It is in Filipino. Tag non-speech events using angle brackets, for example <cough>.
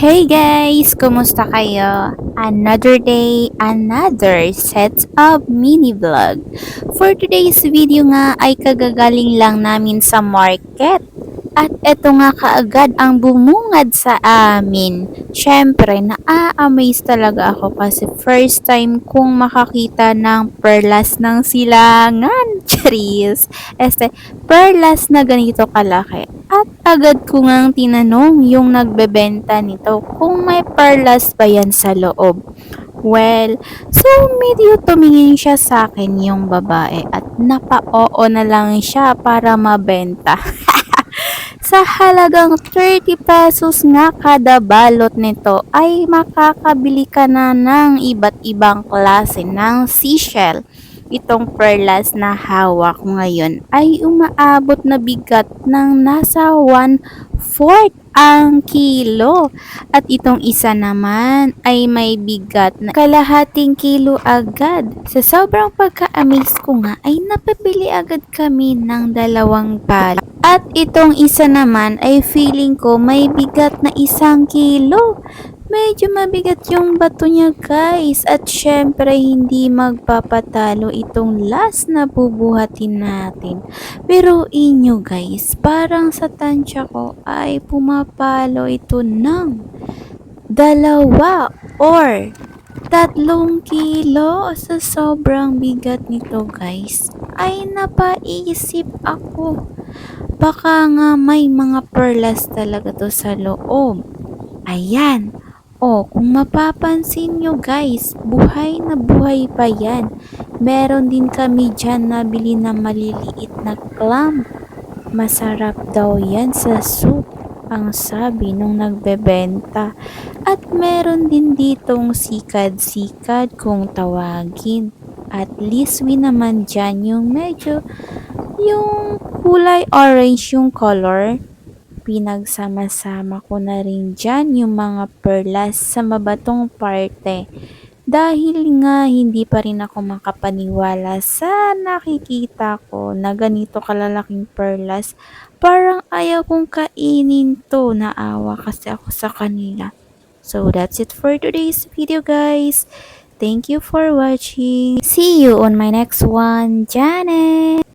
Hey guys! Kumusta kayo? Another day, another set of mini vlog. For today's video nga ay kagagaling lang namin sa market. At eto nga kaagad ang bumungad sa amin. Siyempre, naa-amaze talaga ako kasi first time kong makakita ng perlas ng silangan. <laughs> Charis! Este, perlas na ganito kalaki. At agad ko ngang tinanong yung nagbebenta nito kung may perlas ba yan sa loob. Well, so medyo tumingin siya sa akin yung babae at napa-oo na lang siya para mabenta. <laughs> sa halagang 30 pesos nga kada balot nito ay makakabili ka na ng iba't ibang klase ng seashell. Itong perlas na hawak ngayon ay umaabot na bigat ng nasa 1/4 ang kilo. At itong isa naman ay may bigat na kalahating kilo agad. Sa sobrang pagka-amaze ko nga ay napabili agad kami ng dalawang pala. At itong isa naman ay feeling ko may bigat na isang kilo. Medyo mabigat yung bato niya guys. At syempre hindi magpapatalo itong last na bubuhatin natin. Pero inyo guys, parang sa tansya ko ay pumapalo ito ng dalawa or tatlong kilo sa sobrang bigat nito guys. Ay napaisip ako. Baka nga may mga perlas talaga to sa loob. Ayan Oh, kung mapapansin nyo guys, buhay na buhay pa yan. Meron din kami dyan nabili na maliliit na clam. Masarap daw yan sa soup, ang sabi nung nagbebenta. At meron din ditong sikad-sikad kung tawagin. At least we naman dyan yung medyo, yung kulay orange yung color pinagsama-sama ko na rin dyan yung mga perlas sa mabatong parte. Dahil nga hindi pa rin ako makapaniwala sa nakikita ko na ganito kalalaking perlas, parang ayaw kong kainin to, naawa kasi ako sa kanila. So that's it for today's video guys. Thank you for watching. See you on my next one. Janet!